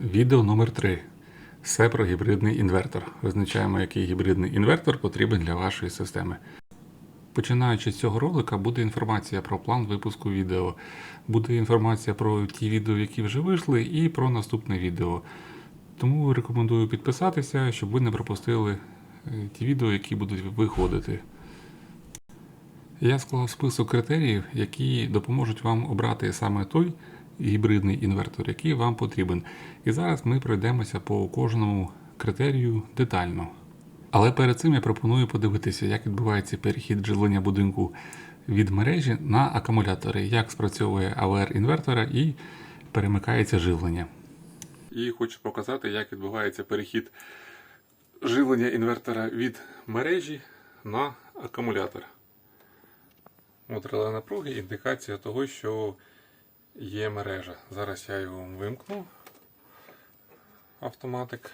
Відео номер 3 Все про гібридний інвертор. Визначаємо, який гібридний інвертор потрібен для вашої системи. Починаючи з цього ролика, буде інформація про план випуску відео, буде інформація про ті відео, які вже вийшли, і про наступне відео. Тому рекомендую підписатися, щоб ви не пропустили е, ті відео, які будуть виходити. Я склав список критеріїв, які допоможуть вам обрати саме той гібридний інвертор, який вам потрібен. І зараз ми пройдемося по кожному критерію детально. Але перед цим я пропоную подивитися, як відбувається перехід живлення будинку від мережі на акумулятори, як спрацьовує АВР інвертора і перемикається живлення. І хочу показати, як відбувається перехід живлення інвертора від мережі на акумулятор. От реле напруги індикація того, що є мережа. Зараз я його вимкну. Автоматик.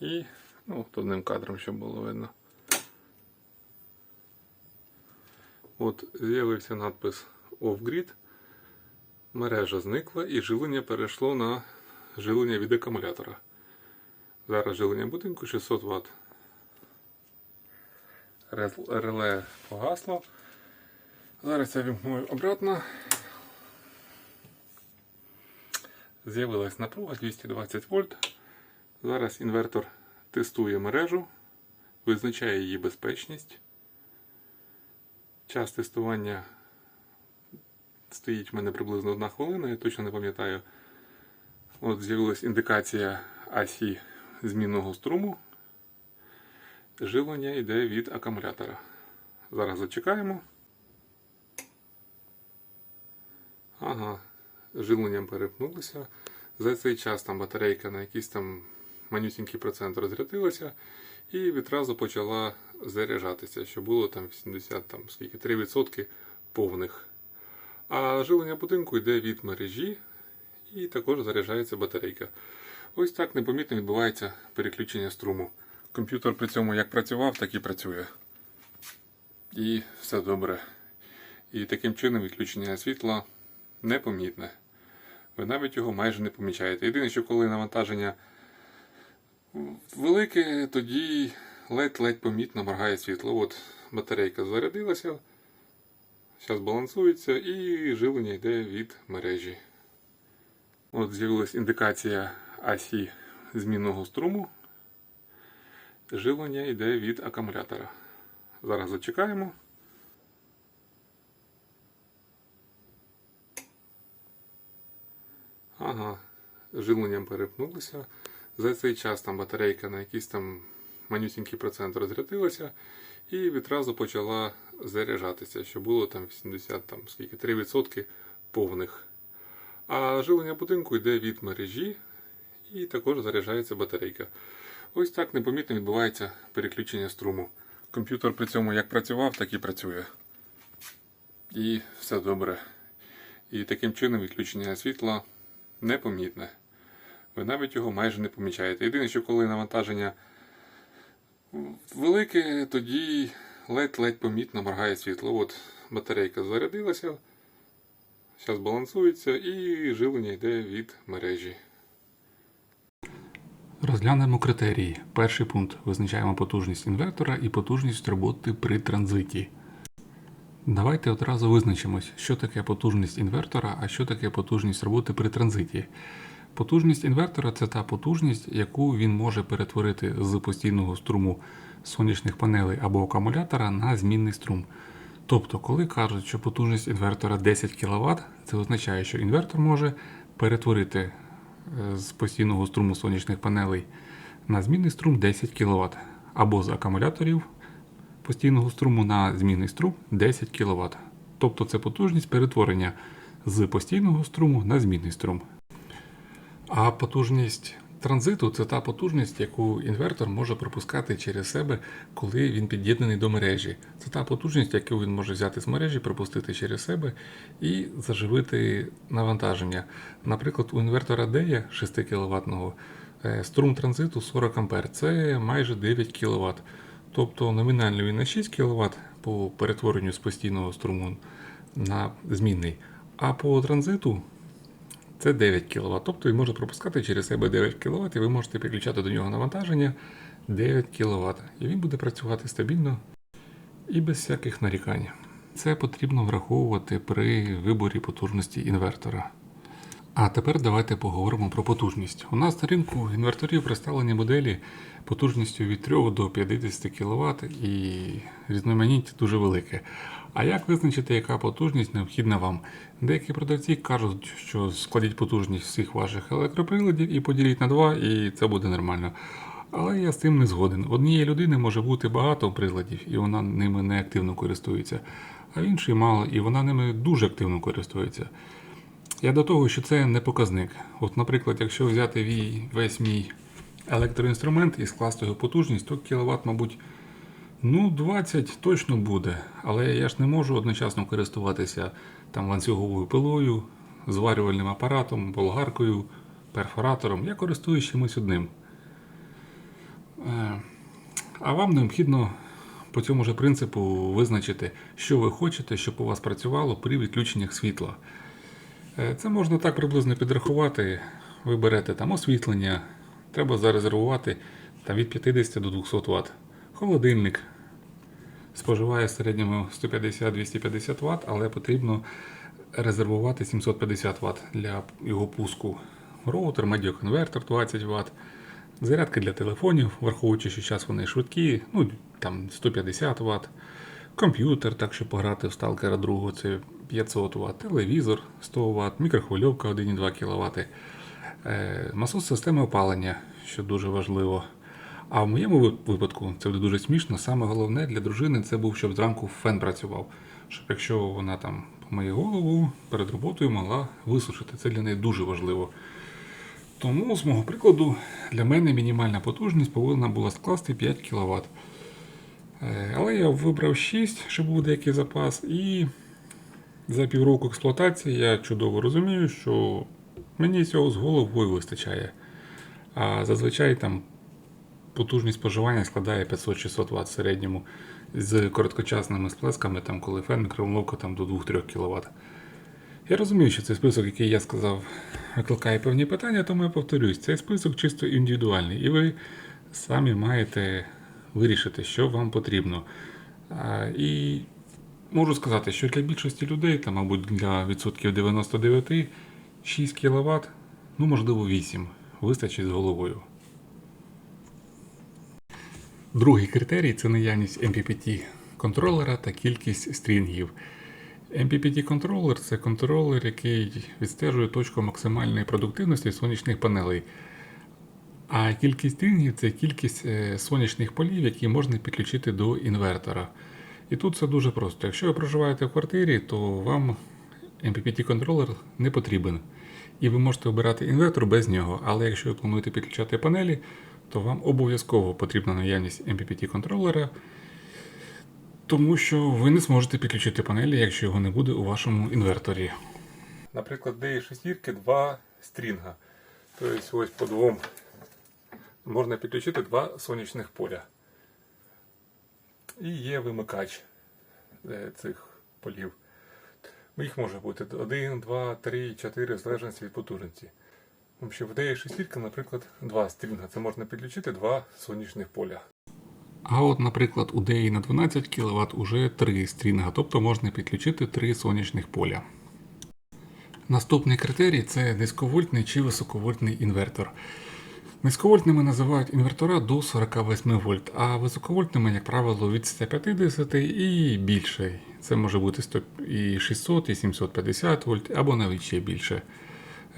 І ну, тут одним кадром, щоб було видно. От з'явився надпис Off-Grid. Мережа зникла і живлення перейшло на живлення від акумулятора. Зараз живлення будинку 600 Вт. Реле погасло. Зараз я вімкну обратно. З'явилась напруга 220 вольт. Зараз інвертор тестує мережу, визначає її безпечність. Час тестування стоїть в мене приблизно одна хвилина, я точно не пам'ятаю. От з'явилась індикація асі змінного струму. Живлення йде від акумулятора. Зараз зачекаємо. Ага, живленням перепнулося. За цей час там батарейка на якийсь там манюсінький процент розрядилася і відразу почала заряджатися, що було там 80, там скільки 3% повних. А живлення будинку йде від мережі і також заряджається батарейка. Ось так непомітно відбувається переключення струму. Комп'ютер при цьому як працював, так і працює. І все добре. І таким чином відключення світла непомітне. Ви навіть його майже не помічаєте. Єдине, що коли навантаження велике, тоді ледь-ледь помітно моргає світло. От батарейка зарядилася, зараз балансується і живлення йде від мережі. От з'явилась індикація асі змінного струму. Живлення йде від акумулятора. Зараз зачекаємо. Ага, живленням перепнулося. За цей час там батарейка на якийсь там манюсінький процент розрядилася і відразу почала заряджатися, що було там 80, там скільки 3% повних. А живлення будинку йде від мережі і також заряджається батарейка. Ось так непомітно відбувається переключення струму. Комп'ютер при цьому як працював, так і працює. І все добре. І таким чином відключення світла непомітне. Ви навіть його майже не помічаєте. Єдине, що коли навантаження велике, тоді ледь-ледь помітно моргає світло. От батарейка зарядилася, зараз балансується і живлення йде від мережі. Розглянемо критерії. Перший пункт. Визначаємо потужність інвертора і потужність роботи при транзиті. Давайте одразу визначимось, що таке потужність інвертора, а що таке потужність роботи при транзиті. Потужність інвертора це та потужність, яку він може перетворити з постійного струму сонячних панелей або акумулятора на змінний струм. Тобто, коли кажуть, що потужність інвертора 10 кВт, це означає, що інвертор може перетворити е, з постійного струму сонячних панелей на змінний струм 10 кВт, або з акумуляторів постійного струму на змінний струм 10 кВт. Тобто це потужність перетворення з постійного струму на змінний струм. А потужність транзиту це та потужність, яку інвертор може пропускати через себе, коли він під'єднаний до мережі. Це та потужність, яку він може взяти з мережі, пропустити через себе і заживити навантаження. Наприклад, у інвертора DEA 6 кВт струм транзиту 40 А, це майже 9 кВт. Тобто номінально він на 6 кВт по перетворенню з постійного струму на змінний. А по транзиту це 9 кВт. Тобто він може пропускати через себе 9 кВт, і ви можете підключати до нього навантаження 9 кВт. І він буде працювати стабільно і без всяких нарікань. Це потрібно враховувати при виборі потужності інвертора. А тепер давайте поговоримо про потужність. У нас на ринку інверторів представлені моделі потужністю від 3 до 50 кВт і різноманіття дуже велике. А як визначити, яка потужність необхідна вам? Деякі продавці кажуть, що складіть потужність всіх ваших електроприладів і поділіть на два, і це буде нормально. Але я з цим не згоден. Однієї людини може бути багато приладів, і вона ними не активно користується, а іншої мало, і вона ними дуже активно користується. Я до того, що це не показник. От, наприклад, якщо взяти весь мій електроінструмент і скласти його потужність, то кіловат, мабуть, ну 20 точно буде. Але я ж не можу одночасно користуватися там ланцюговою пилою, зварювальним апаратом, болгаркою, перфоратором. Я користуюсь чимось одним. Е, А вам необхідно по цьому ж принципу визначити, що ви хочете, щоб у вас працювало при відключеннях світла. Е, Це можна так приблизно підрахувати. Ви берете там освітлення, треба зарезервувати там, від 50 до 200 Вт. Холодильник споживає в середньому 150-250 Вт, але потрібно резервувати 750 Вт для його пуску. Роутер, медіаконвертер 20 Вт. Зарядки для телефонів, враховуючи, що зараз вони швидкі, ну там 150 Вт. Комп'ютер, так щоб пограти в сталкера другого, це 500 Вт, телевізор 100 Вт, мікрохвильовка 1,2 кВт, е, насос системи опалення, що дуже важливо. А в моєму випадку це буде дуже смішно. Саме головне для дружини це був, щоб зранку фен працював. Щоб якщо вона там помиє голову перед роботою могла висушити. Це для неї дуже важливо. Тому, з мого прикладу, для мене мінімальна потужність повинна була скласти 5 кВт. Е, Але я вибрав 6, щоб був деякий запас, і за півроку експлуатації я чудово розумію, що мені цього з головою вистачає. А зазвичай там потужність споживання складає 500-600 Вт в середньому з короткочасними сплесками, там, коли фен мікроволновка там, до 2-3 кВт. Я розумію, що цей список, який я сказав, викликає певні питання, тому я повторюсь, цей список чисто індивідуальний, і ви самі маєте вирішити, що вам потрібно. І можу сказати, що для більшості людей, там, мабуть, для відсотків 99, 6 кВт, ну можливо 8, вистачить з головою. Другий критерій це наявність MPPT контролера та кількість стрінгів. MPPT контролер це контролер, який відстежує точку максимальної продуктивності сонячних панелей. А кількість стрінгів це кількість е, сонячних полів, які можна підключити до інвертора. І тут все дуже просто. Якщо ви проживаєте в квартирі, то вам MPPT контролер не потрібен. І ви можете обирати інвертор без нього. Але якщо ви плануєте підключати панелі, то вам обов'язково потрібна наявність MPPT контролера, тому що ви не зможете підключити панелі, якщо його не буде у вашому інверторі. Наприклад, де є шестірки, два стрінга. Тобто ось по двом можна підключити два сонячних поля. І є вимикач е, цих полів. Їх може бути 1, 2, 3, 4, в залежності від потужності. В DE шестірка, наприклад, два стрінга. Це можна підключити два сонячних поля. А от, наприклад, у DE на 12 кВт уже 3 стрінга, тобто можна підключити 3 сонячних поля. Наступний критерій це низьковольтний чи високовольтний інвертор. Низьковольтними називають інвертора до 48 вольт, а високовольтними, як правило, від 150 і більше. Це може бути і 600, і 750 вольт, або навіть ще більше.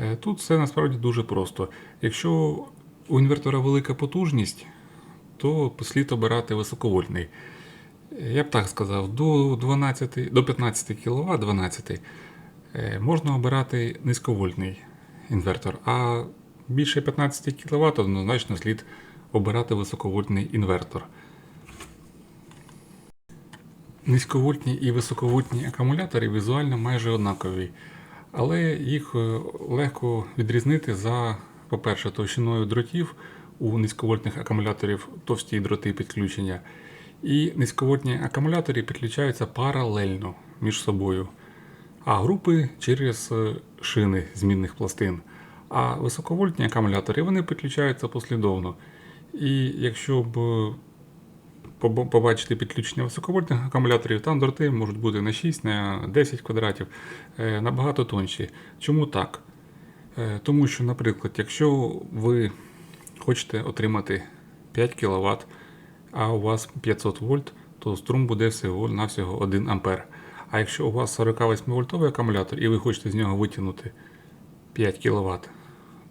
Е, Тут все насправді дуже просто. Якщо у інвертора велика потужність, то слід обирати високовольтний. Я б так сказав, до 12, до 15 кВт 12 е, можна обирати низьковольтний інвертор, а більше 15 кВт однозначно слід обирати високовольтний інвертор. Низьковольтні і високовольтні акумулятори візуально майже однакові, але їх е, легко відрізнити за, по-перше, товщиною дротів у низьковольтних акумуляторів товсті дроти підключення. І низьковольтні акумулятори підключаються паралельно між собою. а групи через е, шини змінних пластин. А високовольтні акумулятори вони підключаються послідовно. І якщо б побачити підключення високовольтних акумуляторів, там дроти можуть бути на 6, на 10 квадратів, е, набагато тонші. Чому так? Е, Тому що, наприклад, якщо ви хочете отримати 5 кВт, а у вас 500 вольт, то струм буде всього навсього 1 ампер. А якщо у вас 48 вольтовий акумулятор і ви хочете з нього витягнути 5 кВт,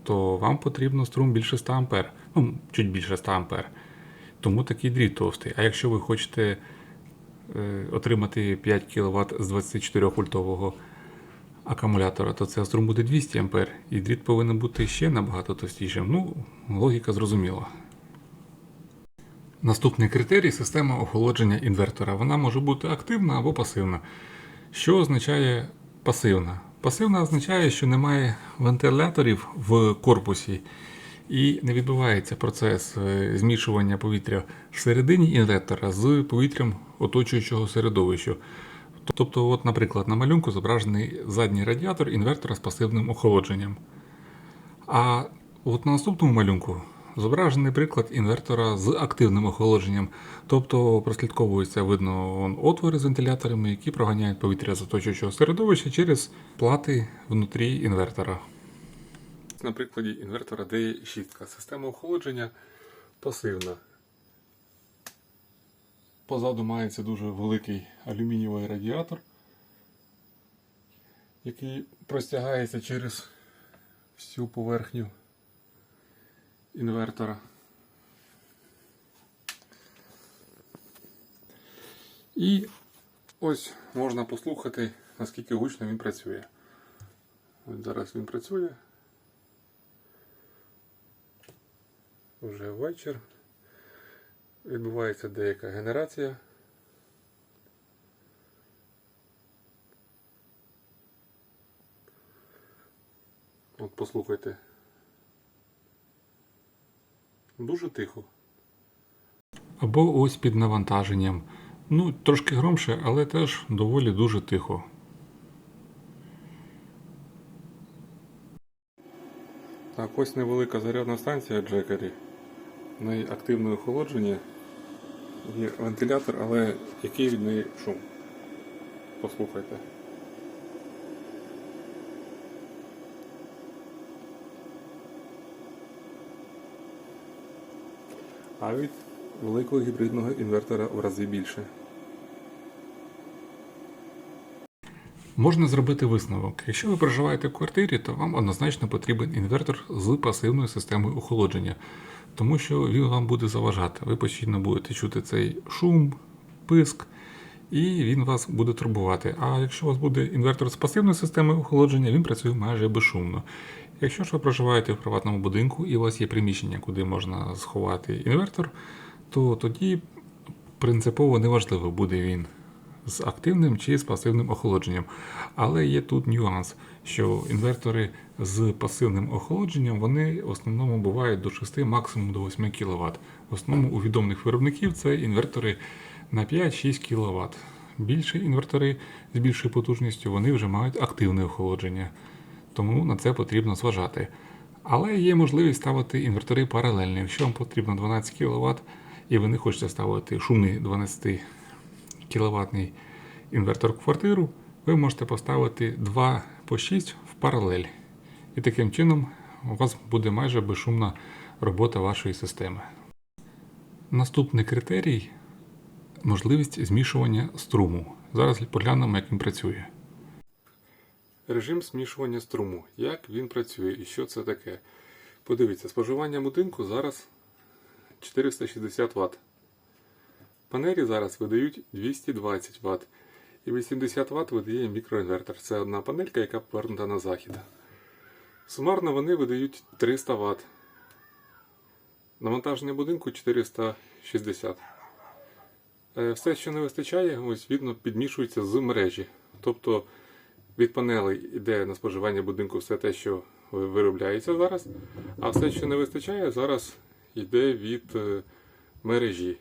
то вам потрібно струм більше 100 ампер. Ну, чуть більше 100 ампер. Тому такий дріт товстий. А якщо ви хочете е, отримати 5 кВт з 24 вольтового акумулятора, то це струм буде 200 ампер, і дріт повинен бути ще набагато товстішим. Ну, логіка зрозуміла. Наступний критерій система охолодження інвертора. Вона може бути активна або пасивна. Що означає пасивна? Пасивна означає, що немає вентиляторів в корпусі і не відбувається процес е, змішування повітря всередині інвертора з повітрям оточуючого середовища. Тобто, от, наприклад, на малюнку зображений задній радіатор інвертора з пасивним охолодженням. А от на наступному малюнку зображений приклад інвертора з активним охолодженням. Тобто прослідковується видно отвори з вентиляторами, які проганяють повітря з оточуючого середовища через плати внутрі інвертора. На прикладі інвертора D6. Система охолодження пасивна. Позаду мається дуже великий алюмінієвий радіатор, який простягається через всю поверхню інвертора. І ось можна послухати, наскільки гучно він працює. От зараз він працює. Вже вечір. Відбувається деяка генерація. От послухайте. Дуже тихо. Або ось під навантаженням. Ну, трошки громше, але теж доволі дуже тихо. Так, ось невелика зарядна станція Джекері. В неї активне охолодження. Є вентилятор, але який від неї шум? Послухайте. А від великого гібридного інвертора в рази більше. Можна зробити висновок. Якщо ви проживаєте в квартирі, то вам однозначно потрібен інвертор з пасивною системою охолодження, тому що він вам буде заважати. Ви постійно будете чути цей шум, писк, і він вас буде турбувати. А якщо у вас буде інвертор з пасивною системою охолодження, він працює майже безшумно. Якщо ж ви проживаєте в приватному будинку і у вас є приміщення, куди можна сховати інвертор, то тоді принципово неважливо, буде він з активним чи з пасивним охолодженням. Але є тут нюанс, що інвертори з пасивним охолодженням вони в основному бувають до 6, максимум до 8 кВт. В основному у відомих виробників це інвертори на 5-6 кВт. Більші інвертори з більшою потужністю вони вже мають активне охолодження, тому на це потрібно зважати. Але є можливість ставити інвертори паралельні. Якщо вам потрібно 12 кВт і ви не хочете ставити шумний 12 кіловатний інвертор в квартиру, ви можете поставити 2 по 6 в паралель. І таким чином у вас буде майже безшумна робота вашої системи. Наступний критерій можливість змішування струму. Зараз поглянемо, як він працює. Режим змішування струму. Як він працює і що це таке? Подивіться, споживання будинку зараз 460 Вт. Панелі зараз видають 220 Вт. І 80 Вт видає мікроінвертор. Це одна панелька, яка повернута на захід. Сумарно вони видають 300 Вт. Навантаження будинку 460. Е, Все, що не вистачає, ось видно, підмішується з мережі. Тобто від панелей йде на споживання будинку все те, що виробляється зараз, а все, що не вистачає, зараз йде від е, мережі.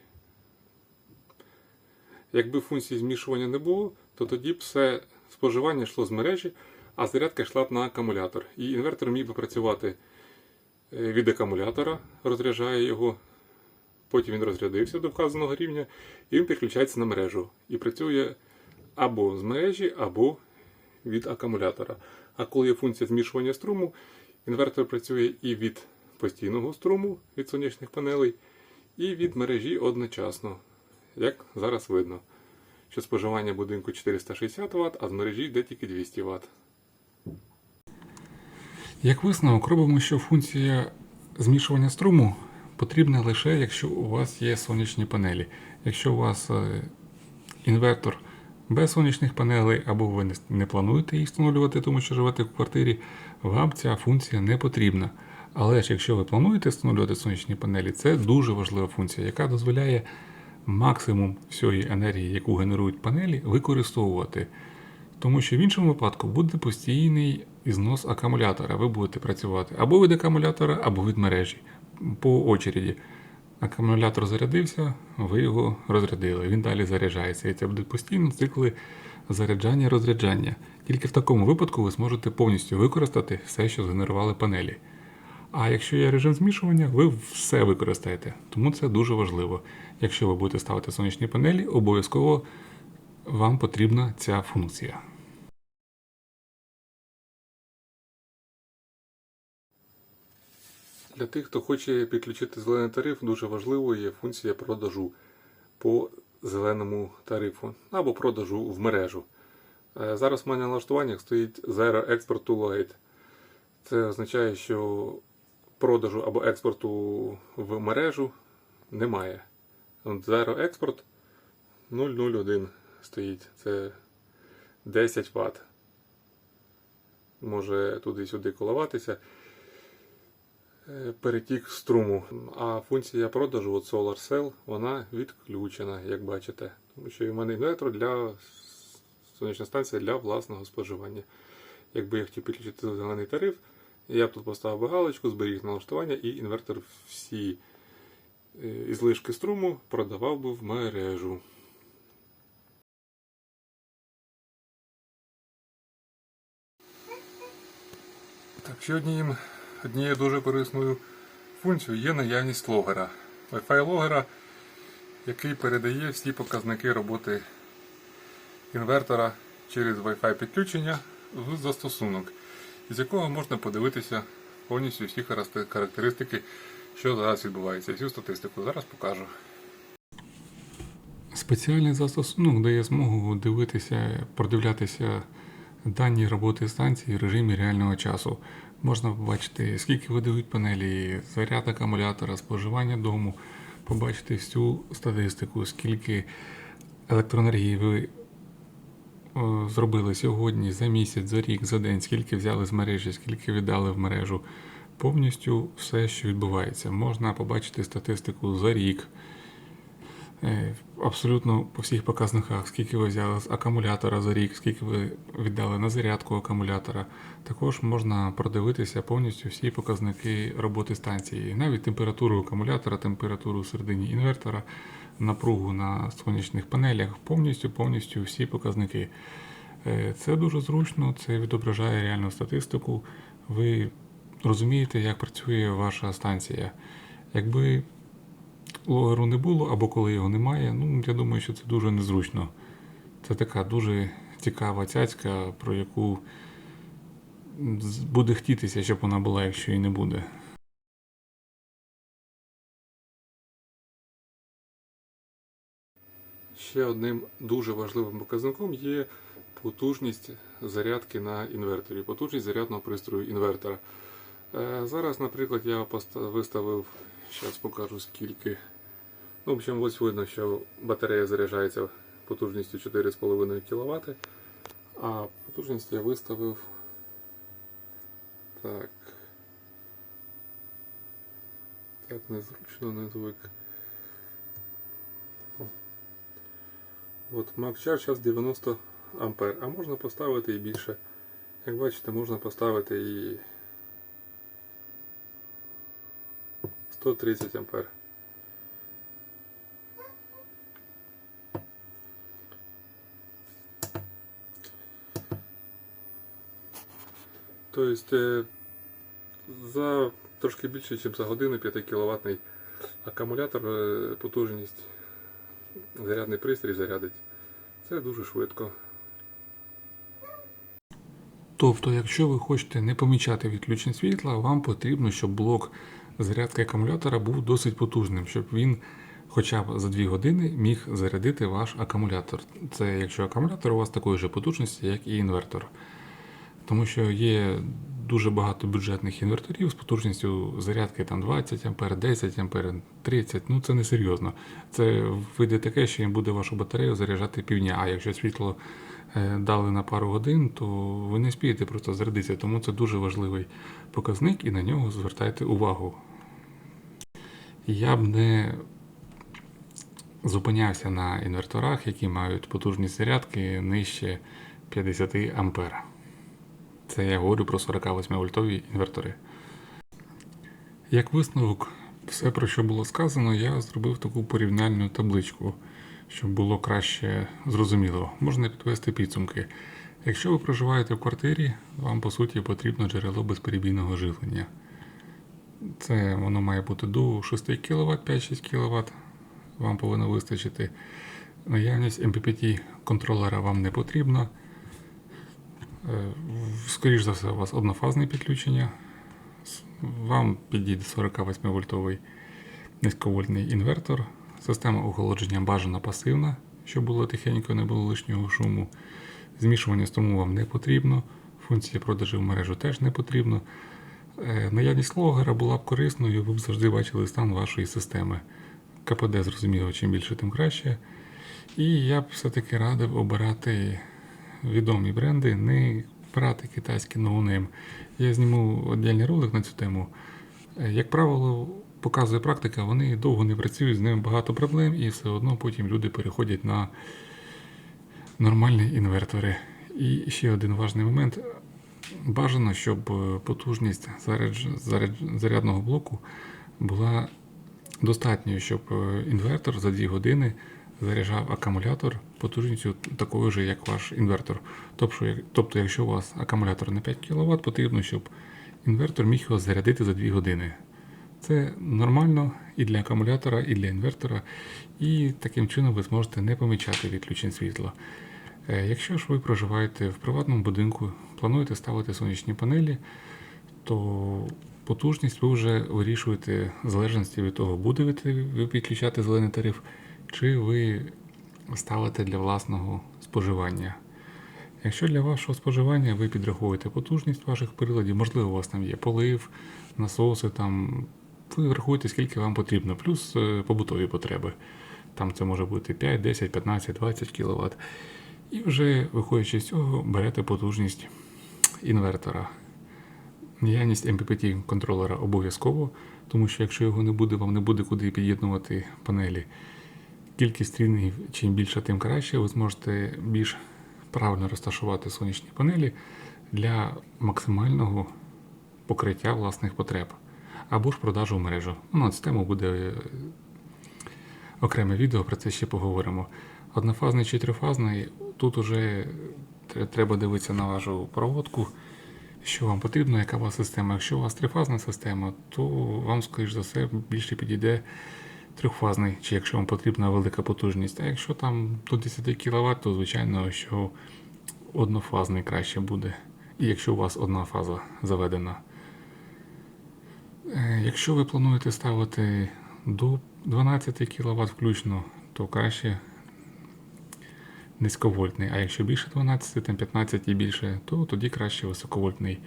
Якби функції змішування не було, то тоді б все споживання йшло з мережі, а зарядка йшла б на акумулятор. І інвертор міг би працювати е, від акумулятора, розряджає його, потім він розрядився до вказаного рівня, і він підключається на мережу. І працює або з мережі, або від акумулятора. А коли є функція змішування струму, інвертор працює і від постійного струму від сонячних панелей, і від мережі одночасно, як зараз видно, що споживання будинку 460 Вт, а з мережі йде тільки 200 Вт. Як висновок, робимо, що функція змішування струму потрібна лише, якщо у вас є сонячні панелі. Якщо у вас е, інвертор без сонячних панелей, або ви не- плануєте їх встановлювати, тому що живете в квартирі, вам ця функція не потрібна. Але ж якщо ви плануєте встановлювати сонячні панелі, це дуже важлива функція, яка дозволяє максимум всієї енергії, яку генерують панелі, використовувати. Тому що в іншому випадку буде постійний ізнос акумулятора. Ви будете працювати або від акумулятора, або від мережі по очереді. Акумулятор зарядився, ви його розрядили, він далі заряджається. І це будуть постійно цикли заряджання-розряджання. Тільки в такому випадку ви зможете повністю використати все, що згенерували панелі. А якщо є режим змішування, ви все використаєте. Тому це дуже важливо. Якщо ви будете ставити сонячні панелі, обов'язково вам потрібна ця функція. Для тих, хто хоче підключити зелений тариф, дуже важливою є функція продажу по зеленому тарифу або продажу в мережу. Е, Зараз в мене на налаштуваннях стоїть Zero Export to Light. Це означає, що продажу або експорту в мережу немає. Zero Export 001 стоїть. Це 10 Вт. Може туди-сюди коливатися. Перетік струму. А функція продажу от Solar Cell, вона відключена, як бачите. Тому що в мене інвертор для сонячна станція для власного споживання. Якби я хотів підключити зелений тариф, я б тут поставив би галочку, зберіг налаштування і інвертор всі е, ізлишки струму продавав би в мережу. Так, ще однією, однією дуже корисною функцією є наявність логера. Wi-Fi логера, який передає всі показники роботи інвертора через Wi-Fi підключення в застосунок, з якого можна подивитися повністю всі характеристики, що зараз відбувається. Всю статистику зараз покажу. Спеціальний застосунок дає змогу дивитися, продивлятися дані роботи станції в режимі реального часу. Можна побачити, скільки видають панелі, заряд акумулятора, споживання дому, побачити всю статистику, скільки електроенергії ви зробили сьогодні, за місяць, за рік, за день, скільки взяли з мережі, скільки віддали в мережу. Повністю все, що відбувається. Можна побачити статистику за рік. Е, Абсолютно по всіх показниках, скільки ви взяли з акумулятора за рік, скільки ви віддали на зарядку акумулятора. Також можна продивитися повністю всі показники роботи станції, навіть температуру акумулятора, температуру всередині інвертора, напругу на сонячних панелях, повністю повністю всі показники. Е, Це дуже зручно, це відображає реальну статистику. Ви розумієте, як працює ваша станція. Якби логеру не було, або коли його немає, ну я думаю, що це дуже незручно. Це така дуже цікава цяцька, про яку буде хотітися, щоб вона була, якщо її не буде. Ще одним дуже важливим показником є потужність зарядки на інверторі, потужність зарядного пристрою інвертора. Е, Зараз, наприклад, я виставив, зараз покажу скільки. Ну, в общем, ось видно, що батарея заряджається потужністю 4,5 кВт, а потужність я виставив. Так. Так, незручно, не звик. От Max Charge зараз 90 ампер, а можна поставити і більше. Як бачите, можна поставити і 130 ампер. Тобто за трошки більше, ніж за годину 5 кВт акумулятор е, потужність, зарядний пристрій зарядить. Це дуже швидко. Тобто, якщо ви хочете не помічати відключень світла, вам потрібно, щоб блок зарядки акумулятора був досить потужним, щоб він хоча б за 2 години міг зарядити ваш акумулятор. Це якщо акумулятор у вас такої ж потужності, як і інвертор. Тому що є дуже багато бюджетних інверторів з потужністю зарядки там 20 А, 10 А, 30 Ну це не серйозно. Це вийде таке, що їм буде вашу батарею заряджати півдня. А якщо світло е, дали на пару годин, то ви не спієте просто зарядитися. Тому це дуже важливий показник і на нього звертайте увагу. Я б не зупинявся на інверторах, які мають потужність зарядки нижче 50 ампер. Це я говорю про 48 вольтові інвертори. Як висновок, все, про що було сказано, я зробив таку порівняльну табличку, щоб було краще зрозуміло. Можна підвести підсумки. Якщо ви проживаєте в квартирі, вам по суті потрібно джерело безперебійного живлення. Це воно має бути до 6 кВт, 5-6 кВт. Вам повинно вистачити. Наявність MPPT контролера вам не потрібна. Е, Скоріше за все, у вас однофазне підключення. Вам підійде 48 вольтовий низьковольтний інвертор. Система охолодження бажана пасивна, щоб було тихенько, не було лишнього шуму. Змішування струму вам не потрібно. Функція продажу в мережу теж не потрібно. Е, Наявність логера була б корисною, ви б завжди бачили стан вашої системи. КПД зрозуміло, чим більше, тим краще. І я б все-таки радив обирати відомі бренди, не брати китайський ноунейм. Я зніму окремий ролик на цю тему. Е, Як правило, показує практика, вони довго не працюють, з ними багато проблем, і все одно потім люди переходять на нормальні інвертори. І ще один важний момент. Бажано, щоб е, потужність зарядж- зарядж- зарядного блоку була достатньою, щоб е, інвертор за 2 години заряджав акумулятор потужністю такою ж, як ваш інвертор. Тобто, тобто, якщо у вас акумулятор на 5 кВт, потрібно, щоб інвертор міг його зарядити за 2 години. Це нормально і для акумулятора, і для інвертора, і таким чином ви зможете не помічати відключень світла. Е, Якщо ж ви проживаєте в приватному будинку, плануєте ставити сонячні панелі, то потужність ви вже вирішуєте в залежності від того, будете ви підключати зелений тариф, чи ви ставите для власного споживання. Якщо для вашого споживання ви підраховуєте потужність ваших приладів, можливо, у вас там є полив, насоси, там, ви рахуєте, скільки вам потрібно, плюс е, побутові потреби. Там це може бути 5, 10, 15, 20 кВт. І вже, виходячи з цього, берете потужність інвертора. Наявність MPPT контролера обов'язково, тому що якщо його не буде, вам не буде куди під'єднувати панелі. Кількість стрільників, чим більше, тим краще. Ви зможете більш правильно розташувати сонячні панелі для максимального покриття власних потреб або ж продажу в мережу. Ну, на цю тему буде е, окреме відео, про це ще поговоримо. Однофазний чи трифазний, тут уже треба дивитися на вашу проводку, що вам потрібно, яка у вас система. Якщо у вас трифазна система, то вам, скоріш за все, більше підійде трьохфазний, чи якщо вам потрібна велика потужність. А якщо там до 10 кВт, то звичайно, що однофазний краще буде. І якщо у вас одна фаза заведена. Е, Якщо ви плануєте ставити до 12 кВт включно, то краще низьковольтний. А якщо більше 12, там 15 і більше, то тоді краще високовольтний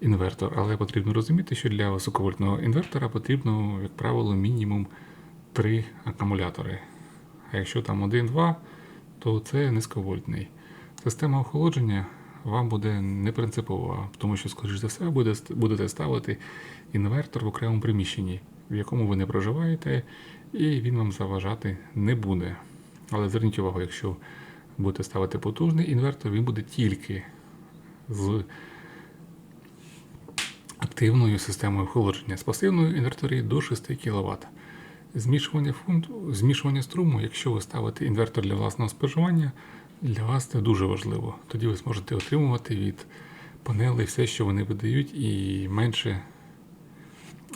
інвертор. Але потрібно розуміти, що для високовольтного інвертора потрібно, як правило, мінімум 3 акумулятори. А якщо там 1-2, то це низьковольтний. Система охолодження вам буде не принципова, тому що, скоріш за все, буде, будете ставити інвертор в окремому приміщенні, в якому ви не проживаєте, і він вам заважати не буде. Але зверніть увагу, якщо будете ставити потужний інвертор, він буде тільки з активною системою охолодження з пасивною інверторі до 6 кВт. Змішування фунт, змішування струму, якщо ви ставите інвертор для власного споживання, для вас це дуже важливо. Тоді ви зможете отримувати від панели, все, що вони видають, і менше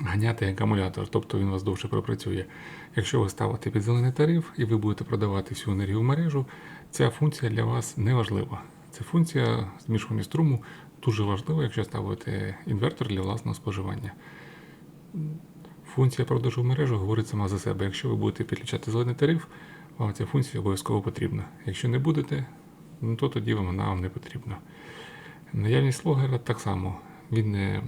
ганяти акумулятор, тобто він у вас довше пропрацює. Якщо ви ставите під зелений тариф і ви будете продавати всю енергію в мережу, ця функція для вас не важлива. Ця функція змішування струму дуже важлива, якщо ставите інвертор для власного споживання. Функція продажу в мережу говорить сама за себе. Якщо ви будете підключати зелений тариф, вам ця функція обов'язково потрібна. Якщо не будете, ну то тоді вона вам не потрібна. Наявність логера так само. Він не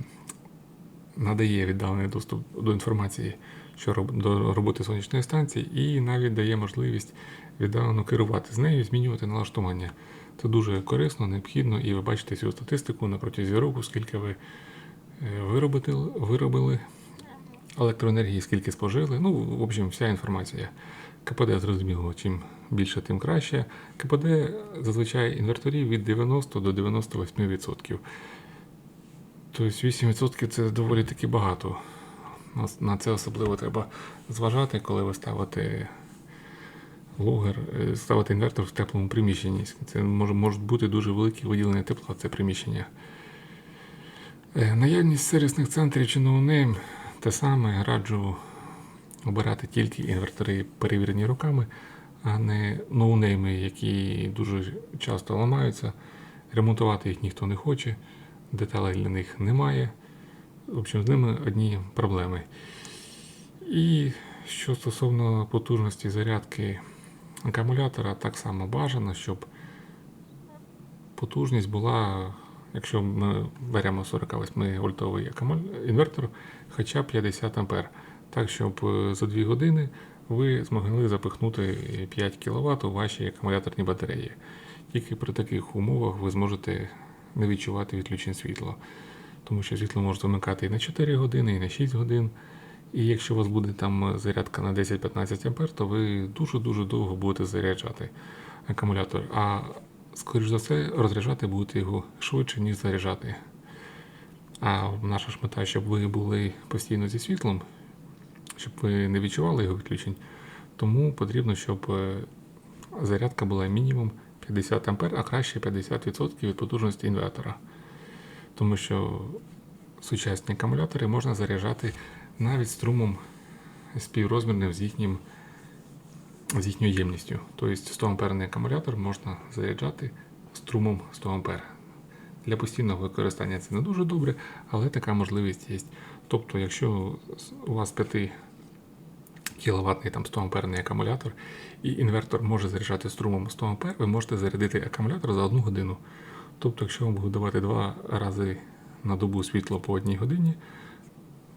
надає віддалений доступ до інформації що до роботи сонячної станції, і навіть дає можливість віддалено керувати з нею, змінювати налаштування. Це дуже корисно, необхідно, і ви бачите цю статистику на протязі року, скільки ви е, виробили, виробили електроенергії, скільки спожили. Ну, в общем, вся інформація. КПД зрозуміло, чим більше, тим краще. КПД зазвичай інверторів від 90 до 98%. Тобто 8% це доволі таки багато. На- це особливо треба зважати, коли ви ставите логер, е, ставите інвертор в теплому приміщенні. Це може, можуть бути дуже великі виділення тепла це приміщення. Е, Наявність сервісних центрів чи ноунейм те саме раджу обирати тільки інвертори, перевірені роками, а не ноунейми, які дуже часто ламаються. Ремонтувати їх ніхто не хоче, деталей для них немає. В общем, з ними одні проблеми. І що стосовно потужності зарядки акумулятора, так само бажано, щоб потужність була, якщо ми беремо 48 вольтовий інвертор, хоча б 50 ампер. Так, щоб е, за 2 години ви змогли запихнути 5 кВт у ваші акумуляторні батареї. Тільки при таких умовах ви зможете не відчувати відключень світла. Тому що світло може замикати і на 4 години, і на 6 годин. І якщо у вас буде там зарядка на 10-15 ампер, то ви дуже-дуже довго будете заряджати акумулятор. А скоріш за все, розряджати будете його швидше, ніж заряджати. А наша ж мета, щоб ви були постійно зі світлом, щоб ви не відчували його відключень. Тому потрібно, щоб е, зарядка була мінімум 50 ампер, а краще 50% від потужності інвертора. Тому що сучасні акумулятори можна заряджати навіть струмом співрозмірним з їхнім з їхньою ємністю. Тобто 100 амперний акумулятор можна заряджати струмом 100 ампер. Для постійного використання це не дуже добре, але така можливість є. Тобто, якщо у вас 5 кіловатний там 100 амперний акумулятор, і інвертор може заряджати струмом 100 ампер, ви можете зарядити акумулятор за одну годину. Тобто, якщо вам будуть давати два рази на добу світло по одній годині,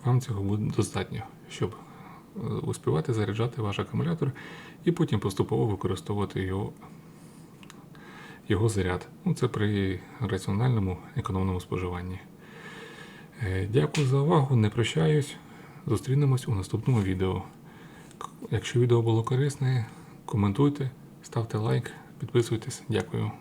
вам цього буде достатньо, щоб успівати заряджати ваш акумулятор і потім поступово використовувати його, його заряд. Ну, це при раціональному економному споживанні. Е, Дякую за увагу, не прощаюсь. Зустрінемось у наступному відео. Якщо відео було корисне, коментуйте, ставте лайк, підписуйтесь. Дякую.